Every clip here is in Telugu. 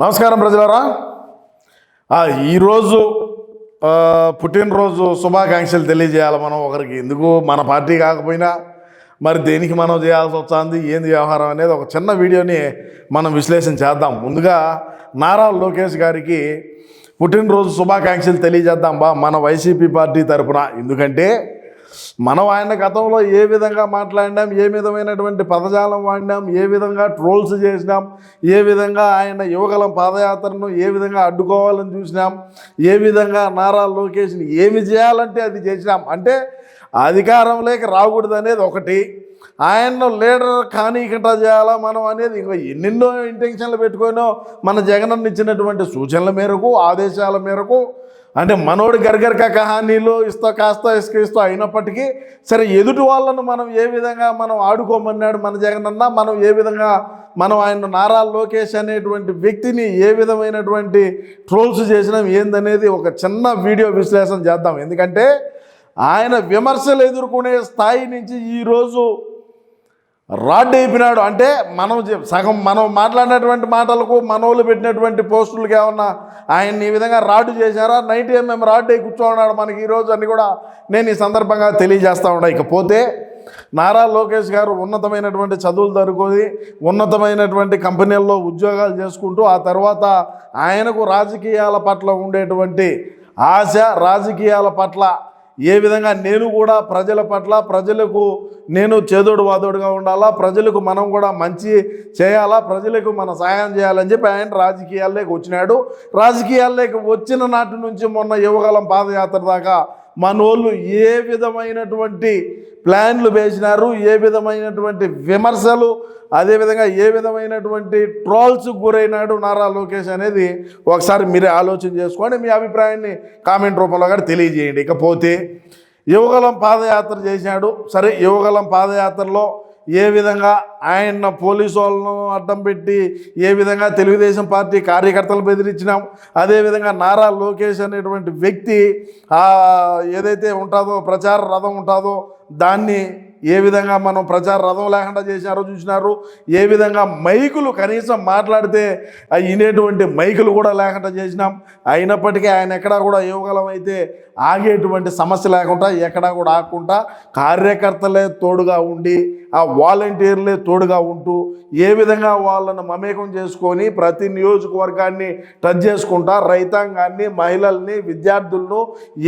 నమస్కారం ప్రజలరా. ఈరోజు పుట్టినరోజు శుభాకాంక్షలు తెలియజేయాలి మనం ఒకరికి. ఎందుకు? మన పార్టీ కాకపోయినా మరి దేనికి మనం చేయాల్సి వస్తుంది? ఏంది వ్యవహారం అనేది ఒక చిన్న వీడియోని మనం విశ్లేషణ చేద్దాం. ముందుగా నారా లోకేష్ గారికి పుట్టినరోజు శుభాకాంక్షలు తెలియజేద్దాం బా మన వైసీపీ పార్టీ తరపున. ఎందుకంటే మనం ఆయన గతంలో ఏ విధంగా మాట్లాడినాం ఏ విధమైనటువంటి పదజాలం వాడినాం ఏ విధంగా ట్రోల్స్ చేసినాం ఏ విధంగా ఆయన యువకలం పాదయాత్రను ఏ విధంగా అడ్డుకోవాలని చూసినాం ఏ విధంగా నారా లోకేష్ని ఏమి చేయాలంటే అది చేసినాం. అంటే అధికారంలోకి రాకూడదు అనేది ఒకటి. ఆయన లీడర్ కానీకట చేయాలా మనం అనేది ఇంకా ఎన్నెన్నో ఇంటెన్షన్లు పెట్టుకోనో మన జగనన్న ఇచ్చినటువంటి సూచనల మేరకు ఆదేశాల మేరకు అంటే మనోడు గర్గర్క కహానీలు ఇస్తా కాస్త ఇసుక ఇస్తూ అయినప్పటికీ సరే ఎదుటి వాళ్ళను మనం ఏ విధంగా మనం ఆడుకోమన్నాడు మన జగనన్న మనం ఏ విధంగా మనం ఆయన నారా లోకేష్ అనేటువంటి వ్యక్తిని ఏ విధమైనటువంటి ట్రోల్స్ చేసినాం ఏందనేది ఒక చిన్న వీడియో విశ్లేషణ చేద్దాం. ఎందుకంటే ఆయన విమర్శలు ఎదుర్కొనే స్థాయి నుంచి ఈరోజు రాడ్ అయిపోయినాడు. అంటే మనం సగం మనం మాట్లాడినటువంటి మాటలకు మనోళ్ళు పెట్టినటువంటి పోస్టులకు ఏమన్నా ఆయన్ని ఈ విధంగా రాడ్ చేశారా? నైట్ ఎంఎం రాడ్ అయి కూర్చోన్నాడు మనకి ఈరోజు అని కూడా నేను ఈ సందర్భంగా తెలియజేస్తా ఉన్నా. ఇకపోతే నారా లోకేష్ గారు ఉన్నతమైనటువంటి చదువులు దొరుకుని ఉన్నతమైనటువంటి కంపెనీల్లో ఉద్యోగాలు చేసుకుంటూ ఆ తర్వాత ఆయనకు రాజకీయాల పట్ల ఉండేటువంటి ఆశ రాజకీయాల పట్ల ఏ విధంగా నేను కూడా ప్రజల పట్ల ప్రజలకు నేను చేదోడు వాదోడుగా ఉండాలా ప్రజలకు మనం కూడా మంచి చేయాలా ప్రజలకు మన సహాయం చేయాలని చెప్పి ఆయన రాజకీయాల్లోకి వచ్చినాడు. రాజకీయాల్లోకి వచ్చిన నాటి నుంచి మొన్న యువగలం పాదయాత్ర దాకా మనోళ్ళు ఏ విధమైనటువంటి ప్లాన్లు వేసినారు ఏ విధమైనటువంటి విమర్శలు అదేవిధంగా ఏ విధమైనటువంటి ట్రోల్స్ గురైనాడు నారా లోకేష్ అనేది ఒకసారి మీరే ఆలోచన చేసుకోండి మీ అభిప్రాయాన్ని కామెంట్ రూపంలో కూడా తెలియజేయండి. ఇకపోతే యువగలం పాదయాత్ర చేశాడు. సరే యువగలం పాదయాత్రలో ఏ విధంగా ఆయన పోలీసు వాళ్ళను అడ్డం పెట్టి ఏ విధంగా తెలుగుదేశం పార్టీ కార్యకర్తలు బెదిరించినాం అదేవిధంగా నారా లోకేష్ అనేటువంటి వ్యక్తి ఏదైతే ఉంటుందో ప్రచార రథం ఉంటుందో దాన్ని ఏ విధంగా మనం ప్రచార రథం లేకుండా చేశారో చూసినారు? ఏ విధంగా మైకులు కనీసం మాట్లాడితే వినేటువంటి మైకులు కూడా లేకుండా చేసినాం? అయినప్పటికీ ఆయన ఎక్కడా కూడా యువగలం అయితే ఆగేటువంటి సమస్య లేకుండా ఎక్కడా కూడా ఆగకుండా కార్యకర్తలే తోడుగా ఉండి ఆ వాలంటీర్లే తోడుగా ఉంటూ ఏ విధంగా వాళ్ళను మమేకం చేసుకొని ప్రతి నియోజకవర్గాన్ని టచ్ చేసుకుంటా రైతాంగాన్ని మహిళల్ని విద్యార్థులను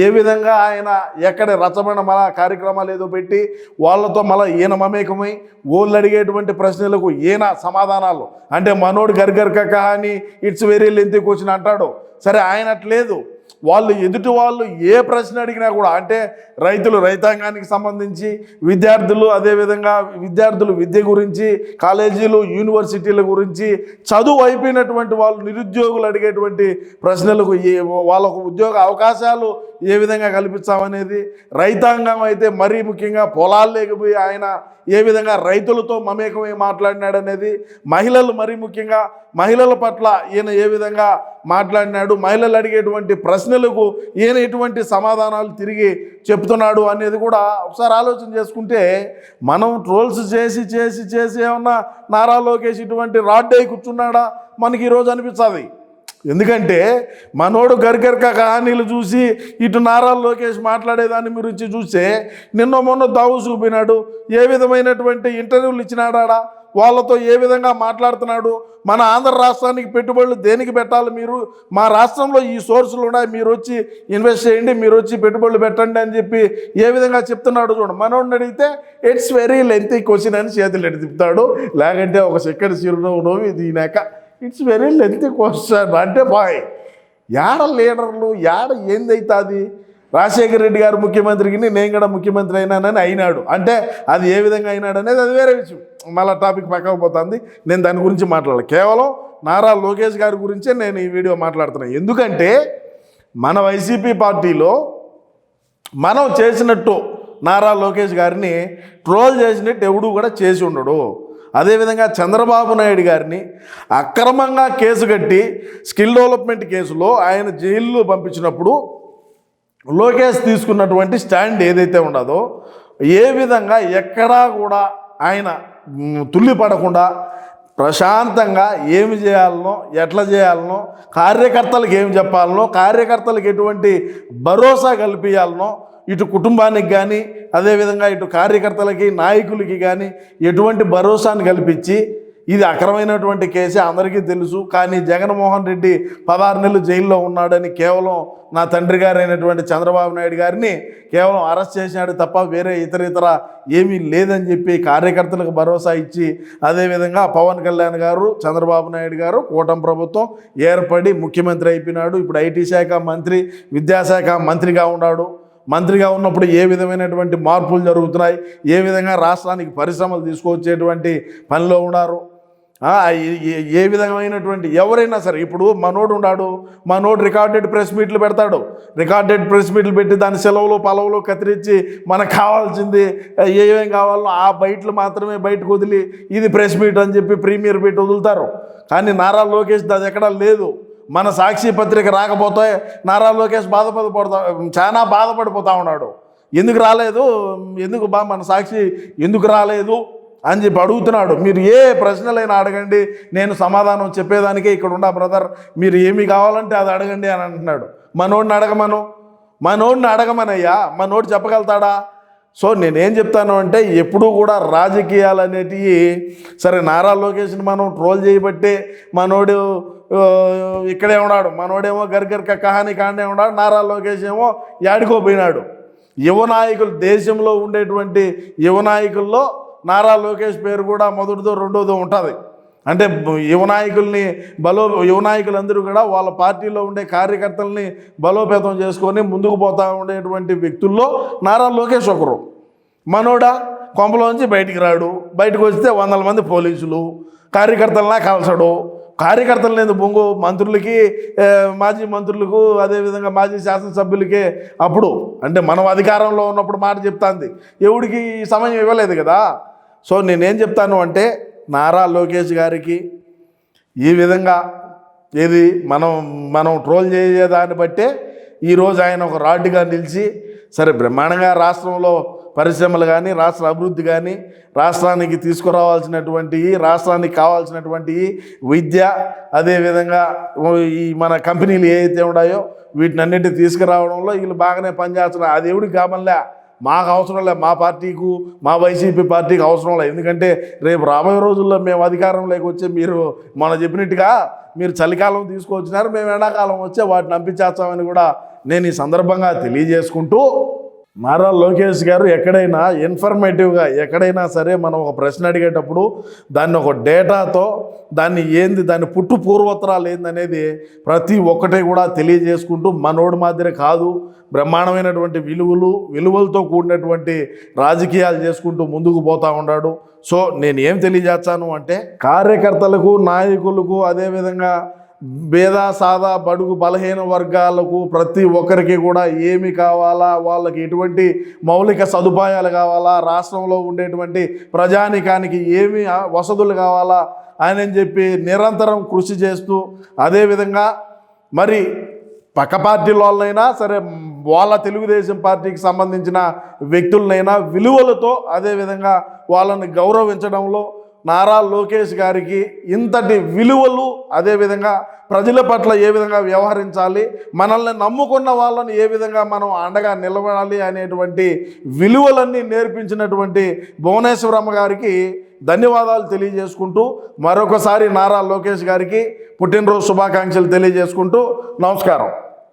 ఏ విధంగా ఆయన ఎక్కడ రచమైన మన కార్యక్రమాలు ఏదో పెట్టి వాళ్ళ వాళ్ళతో మళ్ళీ ఈయన మమేకమై ఓళ్ళు అడిగేటువంటి ప్రశ్నలకు ఈయన సమాధానాలు. అంటే మనోడు గర్గర్క అని ఇట్స్ వెరీ లెంతీ కూర్చుని అంటాడు. సరే ఆయన అట్లేదు. వాళ్ళు ఎదుటి వాళ్ళు ఏ ప్రశ్న అడిగినా కూడా అంటే రైతులు రైతాంగానికి సంబంధించి విద్యార్థులు అదేవిధంగా విద్యార్థులు విద్య గురించి కాలేజీలు యూనివర్సిటీల గురించి చదువు అయిపోయినటువంటి వాళ్ళు నిరుద్యోగులు అడిగేటువంటి ప్రశ్నలకు ఏ వాళ్ళకు ఉద్యోగ అవకాశాలు ఏ విధంగా కల్పించామనేది రైతాంగం అయితే మరీ ముఖ్యంగా పొలాలు లేకపోయి ఆయన ఏ విధంగా రైతులతో మమేకమై మాట్లాడినాడనేది మహిళలు మరీ ముఖ్యంగా మహిళల పట్ల ఈయన ఏ విధంగా మాట్లాడినాడు మహిళలు అడిగేటువంటి ప్రశ్నలకు ఈయన ఎటువంటి సమాధానాలు తిరిగి చెప్తున్నాడు అనేది కూడా ఒకసారి ఆలోచన చేసుకుంటే మనం ట్రోల్స్ చేసి చేసి చేసి ఏమన్నా నారా లోకేష్ ఇటువంటి రాడ్డై కూర్చున్నాడా? మనకి ఈరోజు అనిపిస్తుంది. ఎందుకంటే మనోడు గరిగరిక కహానీలు చూసి ఇటు నారా లోకేష్ మాట్లాడేదాన్ని గురించి చూస్తే నిన్న మొన్న దావు చూపినాడు. ఏ విధమైనటువంటి ఇంటర్వ్యూలు ఇచ్చినాడా వాళ్ళతో ఏ విధంగా మాట్లాడుతున్నాడు? మన ఆంధ్ర రాష్ట్రానికి పెట్టుబడులు దేనికి పెట్టాలి మీరు? మా రాష్ట్రంలో ఈ సోర్సులు ఉన్నాయి మీరు వచ్చి ఇన్వెస్ట్ చేయండి మీరు వచ్చి పెట్టుబడులు పెట్టండి అని చెప్పి ఏ విధంగా చెప్తున్నాడు చూడండి మనోడిని అడిగితే ఇట్స్ వెరీ లెంతీ క్వశ్చన్ అని చేతులు ఎట్టి తిప్పుతాడు. లేకంటే ఒక సెకండ్ చిరునవ్వు దీనాక ఇట్స్ వెరీ లెంతీ క్వశ్చన్ అంటే బాయ్ యాడ లీడర్లు యాడ ఏందైతుంది? రాజశేఖర రెడ్డి గారు ముఖ్యమంత్రికి నేను కూడా ముఖ్యమంత్రి అయినానని అయినాడు. అంటే అది ఏ విధంగా అయినాడు అనేది అది వేరే విషయం. మళ్ళీ టాపిక్ పక్కకు పోతుంది. నేను దాని గురించి మాట్లాడాలి. కేవలం నారా లోకేష్ గారి గురించే నేను ఈ వీడియో మాట్లాడుతున్నాను ఎందుకంటే మన వైసీపీ పార్టీలో మనం చేసినట్టు నారా లోకేష్ గారిని ట్రోల్ చేసినట్టు ఎవడు కూడా చేసి ఉండడు. అదేవిధంగా చంద్రబాబు నాయుడు గారిని అక్రమంగా కేసు కట్టి స్కిల్ డెవలప్మెంట్ కేసులో ఆయన జైల్లో పంపించినప్పుడు లోకేష్ తీసుకున్నటువంటి స్టాండ్ ఏదైతే ఉండదో ఏ విధంగా ఎక్కడా కూడా ఆయన తుల్లిపడకుండా పడకుండా ప్రశాంతంగా ఏమి చేయాలనో ఎట్లా చేయాలనో కార్యకర్తలకు ఏమి చెప్పాలనో కార్యకర్తలకు ఎటువంటి భరోసా కల్పించాలనో ఇటు కుటుంబానికి కానీ అదేవిధంగా ఇటు కార్యకర్తలకి నాయకులకి కానీ ఎటువంటి భరోసాను కల్పించి ఇది అక్రమైనటువంటి కేసే అందరికీ తెలుసు. కానీ జగన్మోహన్ రెడ్డి పదహారు నెలలు జైల్లో ఉన్నాడని కేవలం నా తండ్రి గారైనటువంటి చంద్రబాబు నాయుడు గారిని కేవలం అరెస్ట్ చేసినాడు తప్ప వేరే ఇతర ఇతర ఏమీ లేదని చెప్పి కార్యకర్తలకు భరోసా ఇచ్చి అదేవిధంగా పవన్ కళ్యాణ్ గారు చంద్రబాబు నాయుడు గారు కూటమి ప్రభుత్వం ఏర్పడి ముఖ్యమంత్రి అయిపోయినాడు. ఇప్పుడు ఐటీ శాఖ మంత్రి విద్యాశాఖ మంత్రిగా ఉన్నాడు. మంత్రిగా ఉన్నప్పుడు ఏ విధమైనటువంటి మార్పులు జరుగుతున్నాయి? ఏ విధంగా రాష్ట్రానికి పరిశ్రమలు తీసుకొచ్చేటువంటి పనిలో ఉన్నారు? ఏ- విధమైనటువంటి ఎవరైనా సరే ఇప్పుడు మనోడు ఉన్నాడు మనోడు రికార్డెడ్ ప్రెస్ మీట్లు పెడతాడు. రికార్డెడ్ ప్రెస్ మీట్లు పెట్టి దాని సెలవులు పలవులు కత్తిరించి మనకు కావాల్సింది ఏమేం కావాలో ఆ బయట్లు మాత్రమే బయటకు వదిలి ఇది ప్రెస్ మీట్ అని చెప్పి ప్రీమియర్ పెట్టి వదులుతారు. కానీ నారా లోకేష్ అది ఎక్కడా లేదు. మన సాక్షి పత్రిక రాకపోతే నారా లోకేష్ బాధపడిపోతా చాలా బాధపడిపోతా ఉన్నాడు. ఎందుకు రాలేదు? ఎందుకు బా మన సాక్షి ఎందుకు రాలేదు? అని చెప్పి అడుగుతున్నాడు. మీరు ఏ ప్రశ్నలైనా అడగండి నేను సమాధానం చెప్పేదానికే ఇక్కడ ఉన్న బ్రదర్. మీరు ఏమి కావాలంటే అది అడగండి అని అంటున్నాడు. మనోడిని అడగమను. మనోడిని అడగమనయ్యా. మనోడు చెప్పగలుగుతాడా? సో నేనేం చెప్తాను అంటే ఎప్పుడూ కూడా రాజకీయాలు అనేటివి సరే నారా లోకేష్ని మనం ట్రోల్ చేయబట్టే మనోడు ఇక్కడే ఉన్నాడు. మనోడేమో గర్గర్క కహాని కాండే ఉన్నాడు. నారా లోకేష్ ఏమో యాడికోపోయినాడు యువ నాయకులు దేశంలో ఉండేటువంటి యువ నాయకుల్లో నారా లోకేష్ పేరు కూడా మొదటిదో రెండోదో ఉంటుంది. అంటే యువనాయకుల్ని బలో యువ నాయకులందరూ కూడా వాళ్ళ పార్టీలో ఉండే కార్యకర్తల్ని బలోపేతం చేసుకొని ముందుకు పోతా ఉండేటువంటి వ్యక్తుల్లో నారా లోకేష్ ఒకరు. మనోడా కొంపలోంచి బయటికి రాడు. బయటకు వస్తే వందల మంది పోలీసులు కార్యకర్తలనా కలసడు కార్యకర్తలు లేదు బొంగు మంత్రులకి మాజీ మంత్రులకు అదేవిధంగా మాజీ శాసనసభ్యులకే అప్పుడు అంటే మనం అధికారంలో ఉన్నప్పుడు మాట చెప్తాంది. ఎవడికి ఈ సమయం ఇవ్వలేదు కదా. సో నేనేం చెప్తాను అంటే నారా లోకేష్ గారికి ఈ విధంగా ఏది మనం మనం ట్రోల్ చేసేదాన్ని బట్టే ఈరోజు ఆయన ఒక రాడ్డుగా నిలిచి సరే బ్రహ్మాండంగా రాష్ట్రంలో పరిశ్రమలు కానీ రాష్ట్ర అభివృద్ధి కానీ రాష్ట్రానికి తీసుకురావాల్సినటువంటి రాష్ట్రానికి కావాల్సినటువంటి విద్య అదేవిధంగా ఈ మన కంపెనీలు ఏవైతే ఉన్నాయో వీటిని అన్నిటి తీసుకురావడంలో వీళ్ళు బాగానే పనిచేస్తున్నారు. అది ఎవడికి కామన్లే. మాకు అవసరం లే. మా పార్టీకు మా వైసీపీ పార్టీకి అవసరం లేదు ఎందుకంటే రేపు రాబోయే రోజుల్లో మేము అధికారంలోకి వచ్చి మీరు మనం చెప్పినట్టుగా మీరు చలికాలం తీసుకొచ్చినారు మేము ఎండాకాలం వచ్చే వాటిని పంపించేస్తామని కూడా నేను ఈ సందర్భంగా తెలియజేసుకుంటూ నారా లోకేష్ గారు ఎక్కడైనా ఇన్ఫర్మేటివ్గా ఎక్కడైనా సరే మనం ఒక ప్రశ్న అడిగేటప్పుడు దాన్ని ఒక డేటాతో దాన్ని ఏంది దాని పుట్టు పూర్వోత్తరాలు ఏందనేది ప్రతి ఒక్కటి కూడా తెలియజేసుకుంటూ మనోడు మాదిరి కాదు బ్రహ్మాండమైనటువంటి విలువలు విలువలతో కూడినటువంటి రాజకీయాలు చేసుకుంటూ ముందుకు పోతా ఉన్నాడు. సో నేను ఏం తెలియజేస్తాను అంటే కార్యకర్తలకు నాయకులకు అదేవిధంగా భేద సాదా బడుగు బలహీన వర్గాలకు ప్రతి ఒక్కరికి కూడా ఏమి కావాలా? వాళ్ళకి ఎటువంటి మౌలిక సదుపాయాలు కావాలా? రాష్ట్రంలో ఉండేటువంటి ప్రజానికానికి ఏమి వసతులు కావాలా? అని చెప్పి నిరంతరం కృషి చేస్తూ అదేవిధంగా మరి పక్క పార్టీల వాళ్ళైనా సరే వాళ్ళ తెలుగుదేశం పార్టీకి సంబంధించిన వ్యక్తులనైనా విలువలతో అదేవిధంగా వాళ్ళని గౌరవించడంలో నారా లోకేష్ గారికి ఇంతటి విలువలు అదేవిధంగా ప్రజల పట్ల ఏ విధంగా వ్యవహరించాలి మనల్ని నమ్ముకున్న వాళ్ళని ఏ విధంగా మనం అండగా నిలబడాలి అనేటువంటి విలువలన్నీ నేర్పించినటువంటి భువనేశ్వరమ్మ గారికి ధన్యవాదాలు తెలియజేసుకుంటూ మరొకసారి నారా లోకేష్ గారికి పుట్టినరోజు శుభాకాంక్షలు తెలియజేసుకుంటూ నమస్కారం.